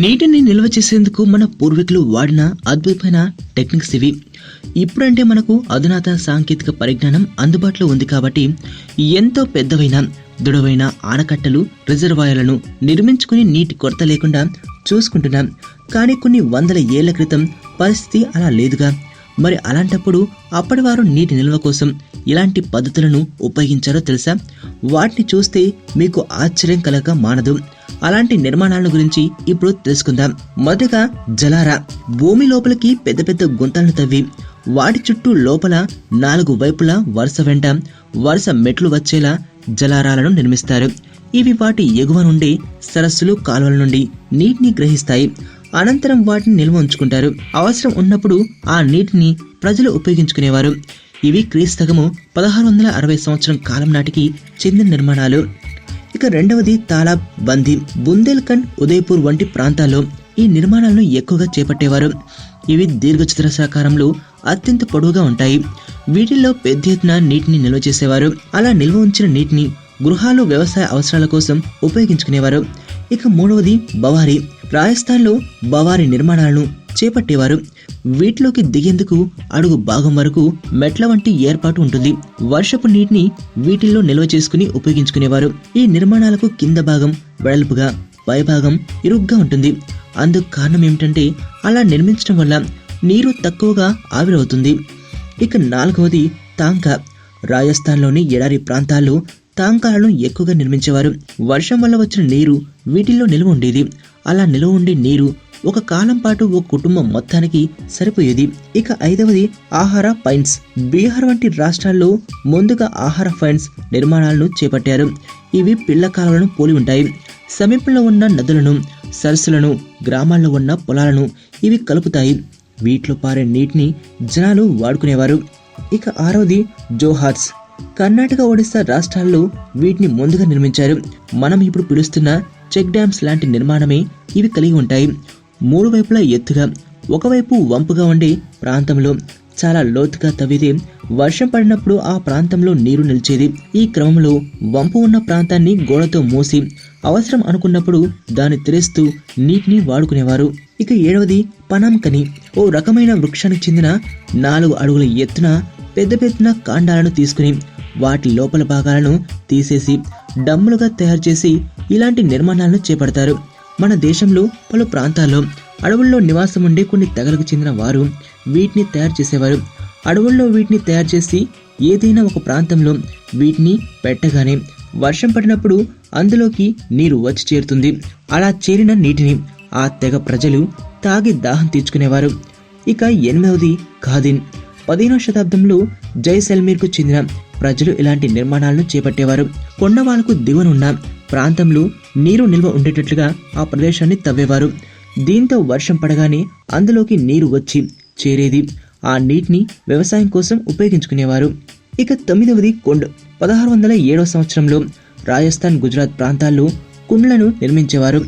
నీటిని నిల్వ చేసేందుకు మన పూర్వీకులు వాడిన అద్భుతమైన టెక్నిక్స్ ఇవి. ఇప్పుడంటే మనకు అధునాతన సాంకేతిక పరిజ్ఞానం అందుబాటులో ఉంది కాబట్టి ఎంతో పెద్దవైన దృఢమైన ఆనకట్టలు రిజర్వాయర్లను నిర్మించుకుని నీటి కొరత లేకుండా చూసుకుంటున్నాం కానీ కొన్ని వందల ఏళ్ళ క్రితం పరిస్థితి అలా లేదుగా. మరి అలాంటప్పుడు అప్పటి వారు నీటి నిల్వ కోసం ఇలాంటి పద్ధతులను ఉపయోగించారో తెలుసా? వాటిని చూస్తే మీకు ఆశ్చర్యం కలగ మానదు. అలాంటి నిర్మాణాల గురించి ఇప్పుడు తెలుసుకుందాం. మొదటగా జలారా. భూమి లోపలికి పెద్ద పెద్ద గుంతలను తవ్వి వాటి చుట్టూ లోపల నాలుగు వైపులా వరుస వెంట వరుస మెట్లు వచ్చేలా జలారాలను నిర్మిస్తారు. ఇవి వాటి ఎగువ నుండి సరస్సులు కాలువల నుండి నీటిని గ్రహిస్తాయి. అనంతరం వాటిని నిల్వ ఉంచుకుంటారు. అవసరం ఉన్నప్పుడు ఆ నీటిని ప్రజలు ఉపయోగించుకునేవారు. ఇవి క్రీస్తకము పదహారు వందల అరవై సంవత్సరం కాలం నాటికి చెందిన నిర్మాణాలు. ఇక రెండవది తాలాబ్ బందీ. బుందేల్ఖండ్ ఉదయపూర్ వంటి ప్రాంతాల్లో ఈ నిర్మాణాలను ఎక్కువగా చేపట్టేవారు. ఇవి దీర్ఘచతురస్రాకారంలో అత్యంత పొడవుగా ఉంటాయి. వీటిల్లో పెద్ద ఎత్తున నీటిని నిల్వ చేసేవారు. అలా నిల్వ ఉంచిన నీటిని గృహాలు వ్యవసాయ అవసరాల కోసం ఉపయోగించుకునేవారు. ఇక మూడవది బవారి. రాజస్థాన్లో బవారి నిర్మాణాలను చేపట్టేవారు. వీటిలోకి దిగేందుకు అడుగు భాగం వరకు మెట్ల వంటి ఏర్పాటు ఉంటుంది. వర్షపు నీటిని వీటిల్లో నిల్వ చేసుకుని ఉపయోగించుకునేవారు. ఈ నిర్మాణాలకు కింద భాగం వెడల్పుగా పైభాగం ఇరుగ్గా ఉంటుంది. అందుకు కారణం ఏమిటంటే అలా నిర్మించడం వల్ల నీరు తక్కువగా ఆవిరవుతుంది. ఇక నాలుగవది తాంకా. రాజస్థాన్లోని ఎడారి ప్రాంతాల్లో తాంకాలను ఎక్కువగా నిర్మించేవారు. వర్షం వల్ల వచ్చిన నీరు వీటిల్లో నిల్వ ఉండేది. అలా నిల్వ ఉండే నీరు ఒక కాలం పాటు ఒక కుటుంబం మొత్తానికి సరిపోయేది. ఇక ఐదవది ఆహార పైన్స్ బీహార్ వంటి రాష్ట్రాల్లో ముందుగా ఆహార పైన్స్ నిర్మాణాలను చేపట్టారు. ఇవి పిల్ల కాలువలను పోలి ఉంటాయి. సమీపంలో ఉన్న నదులను సరస్సులను గ్రామాల్లో ఉన్న పొలాలను ఇవి కలుపుతాయి. వీటిలో పారే నీటిని జనాలు వాడుకునేవారు. ఇక ఆరవది జోహార్స్. కర్ణాటక ఒడిశా రాష్ట్రాల్లో వీటిని ముందుగా నిర్మించారు. మనం ఇప్పుడు పిలుస్తున్న చెక్ డ్యామ్స్ లాంటి నిర్మాణమే ఇవి కలిగి ఉంటాయి. మూడు వైపులా ఎత్తుగా ఒకవైపు వంపుగా ఉండే ప్రాంతంలో చాలా లోతుగా తవ్వితే వర్షం పడినప్పుడు ఆ ప్రాంతంలో నీరు నిలిచేది. ఈ క్రమంలో వంపు ఉన్న ప్రాంతాన్ని గోడతో మూసి అవసరం అనుకున్నప్పుడు దాన్ని తెరుస్తూ నీటిని వాడుకునేవారు. ఇక ఏడవది పనాంకని. ఓ రకమైన వృక్షానికి చెందిన నాలుగు అడుగుల ఎత్తున పెద్ద పెద్ద కాండాలను తీసుకుని వాటి లోపల భాగాలను తీసేసి డమ్ములుగా తయారు చేసి ఇలాంటి నిర్మాణాలను చేపడతారు. మన దేశంలో పలు ప్రాంతాల్లో అడవుల్లో నివాసం ఉండే కొన్ని తెగలకు చెందిన వారు వీటిని తయారు చేసేవారు. అడవుల్లో వీటిని తయారు చేసి ఏదైనా ఒక ప్రాంతంలో వీటిని పెట్టగానే వర్షం పడినప్పుడు అందులోకి నీరు వచ్చి చేరుతుంది. అలా చేరిన నీటిని ఆ తెగ ప్రజలు తాగి దాహం తీర్చుకునేవారు. ఇక ఎనిమిదవది ఖాదిన్. పదిహేనవ శతాబ్దంలో జైసల్మీర్కు చెందిన ప్రజలు ఇలాంటి నిర్మాణాలను చేపట్టేవారు. కొండవాళ్ళకు దిగువనున్న ప్రాంతంలో నీరు నిల్వ ఉండేటట్లుగా ఆ ప్రదేశాన్ని తవ్వేవారు. దీంతో వర్షం పడగానే అందులోకి నీరు వచ్చి చేరేది. ఆ నీటిని వ్యవసాయం కోసం ఉపయోగించుకునేవారు. ఇక తొమ్మిదవది కొండ. పదహారు వందల ఏడవ సంవత్సరంలో రాజస్థాన్ గుజరాత్ ప్రాంతాల్లో కుండ్లను నిర్మించేవారు.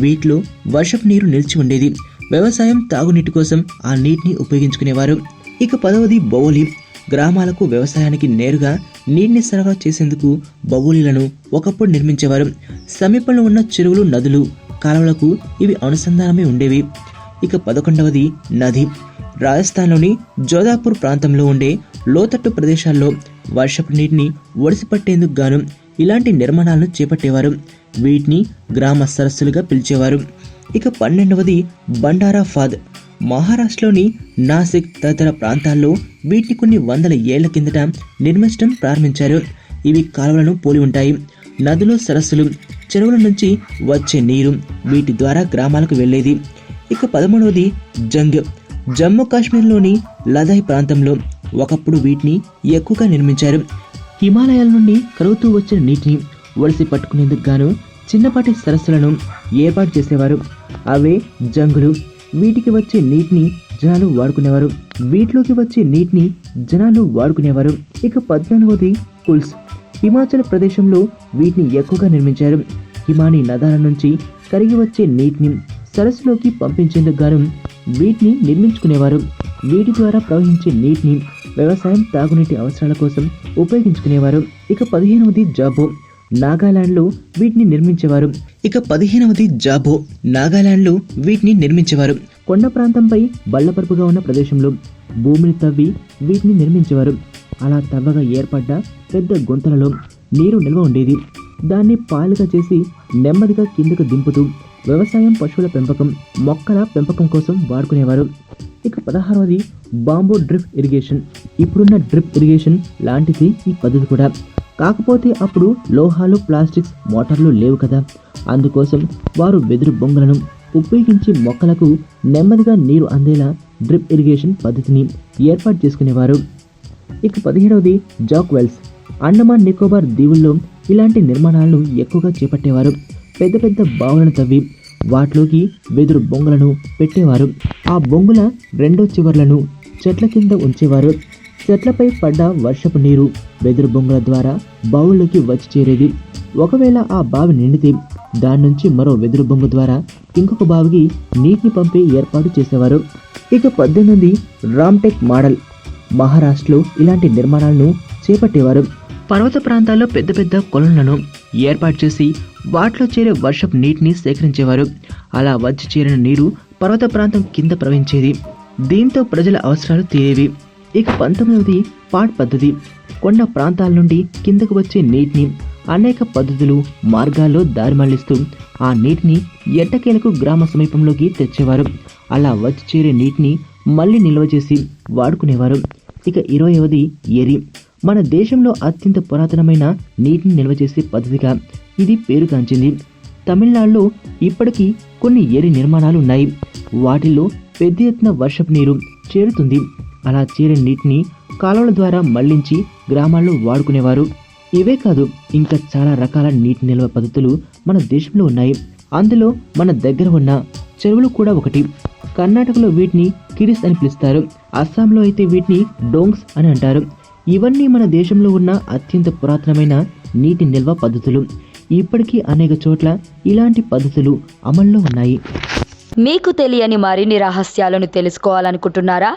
వీటిలో వర్షపు నీరు నిలిచి ఉండేది. వ్యవసాయం తాగునీటి కోసం ఆ నీటిని ఉపయోగించుకునేవారు. ఇక పదవది బౌలి. గ్రామాలకు వ్యవసాయానికి నేరుగా నీటిని సరఫరా చేసేందుకు బౌలీలను ఒకప్పుడు నిర్మించేవారు. సమీపంలో ఉన్న చెరువులు నదులు కాలువలకు ఇవి అనుసంధానమై ఉండేవి. ఇక పదకొండవది నది. రాజస్థాన్లోని జోధాపూర్ ప్రాంతంలో ఉండే లోతట్టు ప్రదేశాల్లో వర్షపు నీటిని ఒడిసిపట్టేందుకు గాను ఇలాంటి నిర్మాణాలను చేపట్టేవారు. వీటిని గ్రామ సరస్సులుగా పిలిచేవారు. ఇక పన్నెండవది బండారా ఫాద్. మహారాష్ట్రలోని నాసిక్ తదితర ప్రాంతాల్లో వీటిని కొన్ని వందల ఏళ్ళ కిందట నిర్మించడం ప్రారంభించారు. ఇవి కాలువలను పోలి ఉంటాయి. నదులు సరస్సులు చెరువుల నుంచి వచ్చే నీరు వీటి ద్వారా గ్రామాలకు వెళ్ళేది. ఇక పదమూడవది జంగ్. జమ్మూ కాశ్మీర్లోని లదాయ్ ప్రాంతంలో ఒకప్పుడు వీటిని ఎక్కువగా నిర్మించారు. హిమాలయాల నుండి కరుగుతూ వచ్చిన నీటిని వలసి పట్టుకునేందుకు గాను చిన్నపాటి సరస్సులను ఏర్పాటు చేసేవారు. అవే జంగులు వీటికి వచ్చే నీటిని జనాలు వాడుకునేవారు. వీటిలోకి వచ్చే నీటిని జనాలు వాడుకునేవారు. ఇక పద్నాలుగవది పుల్స్. హిమాచల్ ప్రదేశంలో వీటిని ఎక్కువగా నిర్మించారు. హిమాని నదాల నుంచి కరిగి వచ్చే నీటిని సరస్సులోకి పంపించేందుకు గాను వీటిని నిర్మించుకునేవారు. వీటి ద్వారా ప్రవహించే నీటిని వ్యవసాయం తాగునీటి అవసరాల కోసం ఉపయోగించుకునేవారు. ఇక పదిహేనవది జాబో. నాగాలాండ్లో వీటిని నిర్మించేవారు. ఇక పదిహేనవది జాబో. నాగాలాండ్లో వీటిని నిర్మించేవారు. కొండ ప్రాంతంపై బల్లపరుపుగా ఉన్న ప్రదేశంలో భూమిని తవ్వి వీటిని నిర్మించేవారు. అలా తవ్వగా ఏర్పడ్డ పెద్ద గుంతలలో నీరు నిల్వ ఉండేది. దాన్ని పాలుగా చేసి నెమ్మదిగా కిందకు దింపుతూ వ్యవసాయం పశువుల పెంపకం మొక్కల పెంపకం కోసం వాడుకునేవారు. ఇక పదహారవది బాంబో డ్రిప్ ఇరిగేషన్. ఇప్పుడున్న డ్రిప్ ఇరిగేషన్ లాంటిది ఈ పద్ధతి కూడా. కాకపోతే అప్పుడు లోహాలు ప్లాస్టిక్స్ మోటార్లు లేవు కదా. అందుకోసం వారు వెదురు బొంగులను ఉపయోగించి మొక్కలకు నెమ్మదిగా నీరు అందేలా డ్రిప్ ఇరిగేషన్ పద్ధతిని ఏర్పాటు చేసుకునేవారు. ఇక పదిహేడవది జాక్ వెల్స్. అండమాన్ నికోబార్ దీవుల్లో ఇలాంటి నిర్మాణాలను ఎక్కువగా చేపట్టేవారు. పెద్ద పెద్ద బావులను తవ్వి వాటిలోకి వెదురు బొంగులను పెట్టేవారు. ఆ బొంగుల రెండో చివర్లను చెట్ల కింద ఉంచేవారు. చెట్లపై పడ్డ వర్షపు నీరు వెదురు బొంగుల ద్వారా బావుల్లోకి వచ్చి చేరేది. ఒకవేళ ఆ బావి నిండితే దాని నుంచి మరో వెదురు బొంగు ద్వారా ఇంకొక బావికి నీటిని పంపే ఏర్పాటు చేసేవారు. ఇక పద్దెనిమిది రామ్టెక్ మోడల్ మహారాష్ట్రలో ఇలాంటి నిర్మాణాలను చేపట్టేవారు. పర్వత ప్రాంతాల్లో పెద్ద పెద్ద కొలనులను ఏర్పాటు చేసి వాటిలో చేరే వర్షపు నీటిని సేకరించేవారు. అలా వచ్చి చేరిన నీరు పర్వత ప్రాంతం కింద ప్రవహించేది. దీంతో ప్రజల అవసరాలు తీరేవి. ఇక పంతొమ్మిదవది పాట్ పద్ధతి. కొండ ప్రాంతాల నుండి కిందకు వచ్చే నీటిని అనేక పద్ధతులు మార్గాల్లో దారి మళ్ళిస్తూ ఆ నీటిని ఎట్టకేలకు గ్రామ సమీపంలోకి తెచ్చేవారు. అలా వచ్చి చేరే నీటిని మళ్ళీ నిల్వ చేసి వాడుకునేవారు. ఇక ఇరవైవది ఎరి. మన దేశంలో అత్యంత పురాతనమైన నీటిని నిల్వ చేసే పద్ధతిగా ఇది పేరుగాంచింది. తమిళనాడులో ఇప్పటికీ కొన్ని ఎరి నిర్మాణాలు ఉన్నాయి. వాటిల్లో పెద్ద ఎత్తున వర్షపు నీరు చేరుతుంది. అలా చేరిన నీటిని కాలువల ద్వారా మళ్ళించి గ్రామాల్లో వాడుకునేవారు. ఇవే కాదు ఇంకా చాలా రకాల నీటి నిల్వ పద్ధతులు మన దేశంలో ఉన్నాయి. అందులో మన దగ్గర ఉన్న చెరువులు కూడా ఒకటి. కర్ణాటకలో వీటిని కిరిస్ అని పిలుస్తారు. అస్సాంలో అయితే వీటిని డోంగ్స్ అని అంటారు. ఇవన్నీ మన దేశంలో ఉన్న అత్యంత పురాతనమైన నీటి నిల్వ పద్ధతులు. ఇప్పటికీ అనేక చోట్ల ఇలాంటి పద్ధతులు అమల్లో ఉన్నాయి. మీకు తెలియని మరిన్ని రహస్యాలను తెలుసుకోవాలనుకుంటున్నారా?